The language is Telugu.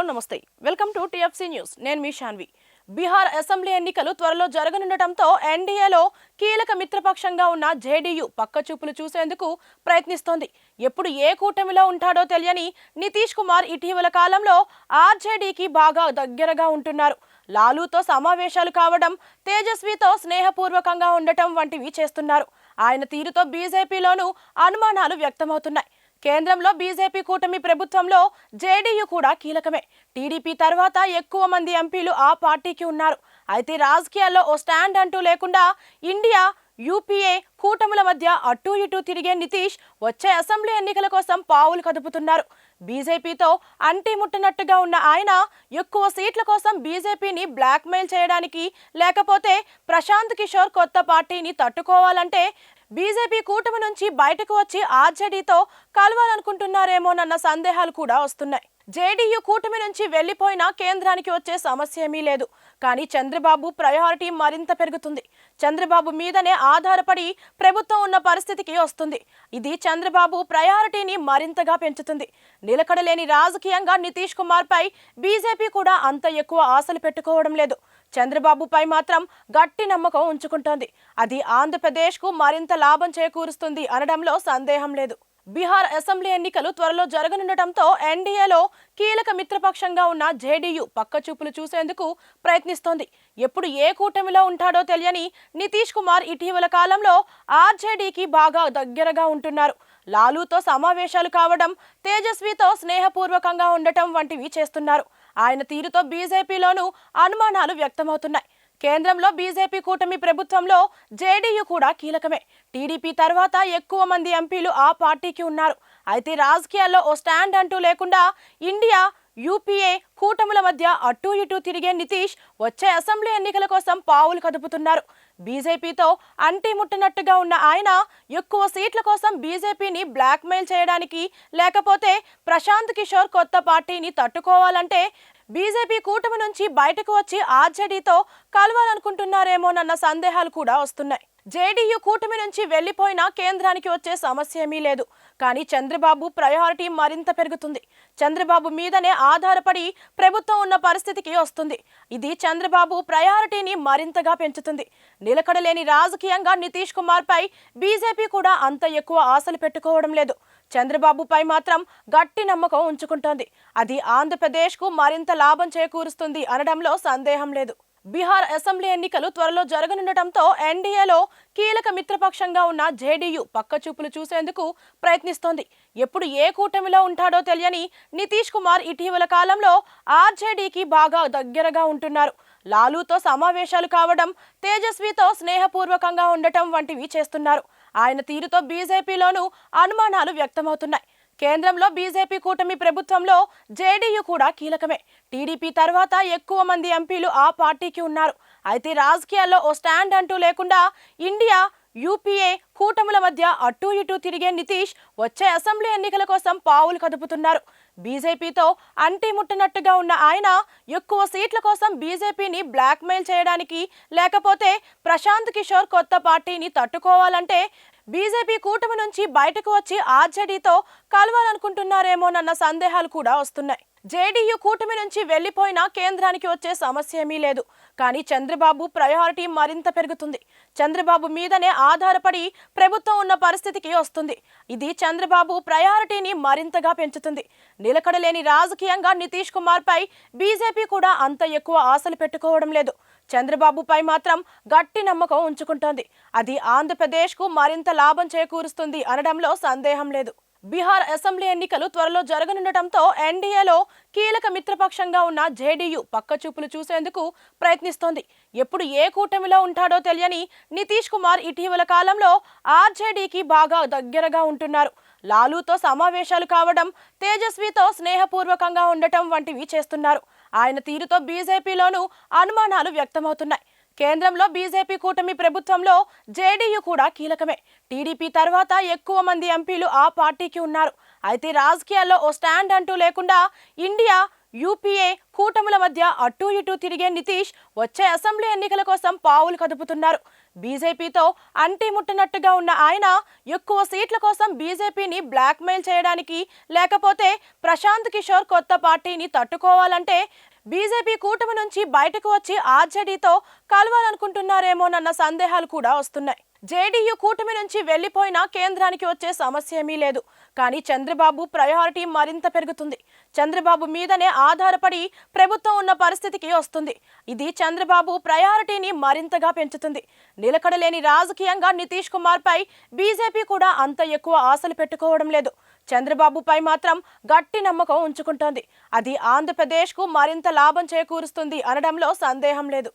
హలో నమస్తే. Welcome to TFC news. నేను మీ షాన్వి. బీహార్ అసెంబ్లీ ఎన్నికలు త్వరలో జరగనుండటంతో ఎన్డీఏలో కీలక మిత్రపక్షంగా ఉన్న జేడీయూ పక్కచూపులు చూసేందుకు ప్రయత్నిస్తోంది. ఎప్పుడు ఏ కూటమిలో ఉంటాడో తెలియని నితీష్ కుమార్ ఇటీవల కాలంలో ఆర్జేడీకి బాగా దగ్గరగా ఉంటున్నారు. లాలూతో సమావేశాలు కావడం తేజస్వితో స్నేహపూర్వకంగా ఉండటం వంటివి చేస్తున్నారు. ఆయన తీరుతో బీజేపీలోనూ అనుమానాలు వ్యక్తమవుతున్నాయి. కేంద్రంలో బీజేపీ కూటమి ప్రభుత్వంలో జేడీయూ కూడా కీలకమే. టీడీపీ తర్వాత ఎక్కువ మంది ఎంపీలు ఆ పార్టీకి ఉన్నారు. అయితే రాజకీయాల్లో ఓ స్టాండ్ అంటూ లేకుండా ఇండియా యూపీఏ కూటముల మధ్య అటూ ఇటూ తిరిగే నితీష్ వచ్చే అసెంబ్లీ ఎన్నికల కోసం పావులు కదుపుతున్నారు. బీజేపీతో అంటి ముట్టనట్టుగా ఉన్న ఆయన ఎక్కువ సీట్ల కోసం బీజేపీని బ్లాక్మెయిల్ చేయడానికి లేకపోతే ప్రశాంత్ కిషోర్ కొత్త పార్టీని తట్టుకోవాలంటే బీజేపీ కూటమి నుంచి బయటకు వచ్చి ఆర్జేడీతో కలవాలనుకుంటున్నారేమోనన్న సందేహాలు కూడా వస్తున్నాయి. జేడీయూ కూటమి నుంచి వెళ్ళిపోయినా కేంద్రానికి వచ్చే సమస్య ఏమీ లేదు. కానీ చంద్రబాబు ప్రయారిటీ మరింత పెరుగుతుంది. చంద్రబాబు మీదనే ఆధారపడి ప్రభుత్వం ఉన్న పరిస్థితికి వస్తుంది. ఇది చంద్రబాబు ప్రయారిటీని మరింతగా పెంచుతుంది. నిలకడలేని రాజకీయంగా నితీష్ కుమార్ పై బీజేపీ కూడా అంత ఎక్కువ ఆశలు పెట్టుకోవడం లేదు. చంద్రబాబుపై మాత్రం గట్టి నమ్మకం ఉంచుకుంటోంది. అది ఆంధ్రప్రదేశ్కు మరింత లాభం చేకూరుస్తుంది అనడంలో సందేహం లేదు. బీహార్ అసెంబ్లీ ఎన్నికలు త్వరలో జరగనుండటంతో ఎన్డీఏలో కీలక మిత్రపక్షంగా ఉన్న జేడీయూ పక్కచూపులు చూసేందుకు ప్రయత్నిస్తోంది. ఎప్పుడు ఏ కూటమిలో ఉంటాడో తెలియని నితీష్ కుమార్ ఇటీవల కాలంలో ఆర్జేడీకి బాగా దగ్గరగా ఉంటున్నారు. లాలూతో సమావేశాలు కావడం తేజస్వితో స్నేహపూర్వకంగా ఉండటం వంటివి చేస్తున్నారు. ఆయన తీరుతో బీజేపీలోనూ అనుమానాలు వ్యక్తమవుతున్నాయి. కేంద్రంలో బీజేపీ కూటమి ప్రభుత్వంలో జేడీయూ కూడా కీలకమే. టీడీపీ తర్వాత ఎక్కువ మంది ఎంపీలు ఆ పార్టీకి ఉన్నారు. అయితే రాజకీయాల్లో ఓ స్టాండ్ అంటూ లేకుండా ఇండియా యూపీఏ కూటముల మధ్య అటూ ఇటూ తిరిగే నితీష్ వచ్చే అసెంబ్లీ ఎన్నికల కోసం పావులు కదుపుతున్నారు. బీజేపీతో అంటి ముట్టనట్టుగా ఉన్న ఆయన ఎక్కువ సీట్ల కోసం బీజేపీని బ్లాక్మెయిల్ చేయడానికి లేకపోతే ప్రశాంత్ కిషోర్ కొత్త పార్టీని తట్టుకోవాలంటే బీజేపీ కూటమి నుంచి బయటకు వచ్చి ఆర్జేడీతో కలవాలనుకుంటున్నారేమోనన్న సందేహాలు కూడా వస్తున్నాయి. జేడీయూ కూటమి నుంచి వెళ్ళిపోయినా కేంద్రానికి వచ్చే సమస్య ఏమీ లేదు. కానీ చంద్రబాబు ప్రయారిటీ మరింత పెరుగుతుంది. చంద్రబాబు మీదనే ఆధారపడి ప్రభుత్వం ఉన్న పరిస్థితికి వస్తుంది. ఇది చంద్రబాబు ప్రయారిటీని మరింతగా పెంచుతుంది. నిలకడలేని రాజకీయంగా నితీష్ కుమార్ పై బీజేపీ కూడా అంత ఎక్కువ ఆశలు పెట్టుకోవడం లేదు. చంద్రబాబుపై మాత్రం గట్టి నమ్మకం ఉంచుకుంటోంది. అది ఆంధ్రప్రదేశ్కు మరింత లాభం చేకూరుస్తుంది అనడంలో సందేహం లేదు. బీహార్ అసెంబ్లీ ఎన్నికలు త్వరలో జరగనుండటంతో ఎన్డీఏలో కీలక మిత్రపక్షంగా ఉన్న జేడీయూ పక్కచూపులు చూసేందుకు ప్రయత్నిస్తోంది. ఎప్పుడు ఏ కూటమిలో ఉంటాడో తెలియని నితీష్ కుమార్ ఇటీవల కాలంలో ఆర్జేడీకి బాగా దగ్గరగా ఉంటున్నారు. లాలూతో సమావేశాలు కావడం తేజస్వితో స్నేహపూర్వకంగా ఉండటం వంటివి చేస్తున్నారు. ఆయన తీరుతో బీజేపీలోనూ అనుమానాలు వ్యక్తమవుతున్నాయి. కేంద్రంలో బీజేపీ కూటమి ప్రభుత్వంలో జేడీయూ కూడా కీలకమే. టీడీపీ తర్వాత ఎక్కువ మంది ఎంపీలు ఆ పార్టీకి ఉన్నారు. అయితే రాజకీయాల్లో ఓ స్టాండ్ అంటూ లేకుండా ఇండియా యూపీఏ కూటముల మధ్య అటూ ఇటూ తిరిగే నితీష్ వచ్చే అసెంబ్లీ ఎన్నికల కోసం పావులు కదుపుతున్నారు. బీజేపీతో అంటి ముట్టనట్టుగా ఉన్న ఆయన ఎక్కువ సీట్ల కోసం బీజేపీని బ్లాక్మెయిల్ చేయడానికి లేకపోతే ప్రశాంత్ కిషోర్ కొత్త పార్టీని తట్టుకోవాలంటే బీజేపీ కూటమి నుంచి బయటకు వచ్చి ఆర్జేడీతో కలవాలనుకుంటున్నారేమోనన్న సందేహాలు కూడా వస్తున్నాయి. జేడీయూ కూటమి నుంచి వెళ్ళిపోయినా కేంద్రానికి వచ్చే సమస్య ఏమీ లేదు. కానీ చంద్రబాబు ప్రయారిటీ మరింత పెరుగుతుంది. చంద్రబాబు మీదనే ఆధారపడి ప్రభుత్వం ఉన్న పరిస్థితికి వస్తుంది. ఇది చంద్రబాబు ప్రయారిటీని మరింతగా పెంచుతుంది. నిలకడలేని రాజకీయంగా నితీష్ కుమార్ పై బీజేపీ కూడా అంత ఎక్కువ ఆశలు పెట్టుకోవడం లేదు. చంద్రబాబుపై మాత్రం గట్టి నమ్మకం ఉంచుకుంటోంది. అది ఆంధ్రప్రదేశ్కు మరింత లాభం చేకూరుస్తుంది అనడంలో సందేహం లేదు. బీహార్ అసెంబ్లీ ఎన్నికలు త్వరలో జరగనుండటంతో ఎన్డీఏలో కీలక మిత్రపక్షంగా ఉన్న జేడీయూ పక్కచూపులు చూసేందుకు ప్రయత్నిస్తోంది. ఎప్పుడు ఏ కూటమిలో ఉంటాడో తెలియని నితీష్ కుమార్ ఇటీవల కాలంలో ఆర్జేడీకి బాగా దగ్గరగా ఉంటున్నారు. లాలూతో సమావేశాలు కావడం తేజస్వితో స్నేహపూర్వకంగా ఉండటం వంటివి చేస్తున్నారు. ఆయన తీరుతో బీజేపీలోనూ అనుమానాలు వ్యక్తమవుతున్నాయి. కేంద్రంలో బీజేపీ కూటమి ప్రభుత్వంలో జేడీయూ కూడా కీలకమే. టీడీపీ తర్వాత ఎక్కువ మంది ఎంపీలు ఆ పార్టీకి ఉన్నారు. అయితే రాజకీయాల్లో ఓ స్టాండ్ అంటూ లేకుండా ఇండియా యూపీఏ కూటముల మధ్య అటూ ఇటూ తిరిగే నితీష్ వచ్చే అసెంబ్లీ ఎన్నికల కోసం పావులు కదుపుతున్నారు. బీజేపీతో అంటి ముట్టనట్టుగా ఉన్న ఆయన ఎక్కువ సీట్ల కోసం బీజేపీని బ్లాక్మెయిల్ చేయడానికి లేకపోతే ప్రశాంత్ కిషోర్ కొత్త పార్టీని తట్టుకోవాలంటే బీజేపీ కూటమి నుంచి బయటకు వచ్చి ఆర్జేడీతో కలవాలనుకుంటున్నారేమోనన్న సందేహాలు కూడా వస్తున్నాయి. జేడీయూ కూటమి నుంచి వెళ్ళిపోయినా కేంద్రానికి వచ్చే సమస్య ఏమీ లేదు. కానీ చంద్రబాబు ప్రయారిటీ మరింత పెరుగుతుంది. చంద్రబాబు మీదనే ఆధారపడి ప్రభుత్వం ఉన్న పరిస్థితికి వస్తుంది. ఇది చంద్రబాబు ప్రయారిటీని మరింతగా పెంచుతుంది. నిలకడలేని రాజకీయంగా నితీష్ కుమార్పై బీజేపీ కూడా అంత ఎక్కువ ఆశలు పెట్టుకోవడం లేదు. చంద్రబాబుపై మాత్రం గట్టి నమ్మకం ఉంచుకుంటోంది. అది ఆంధ్రప్రదేశ్కు మరింత లాభం చేకూరుస్తుంది అనడంలో సందేహం లేదు.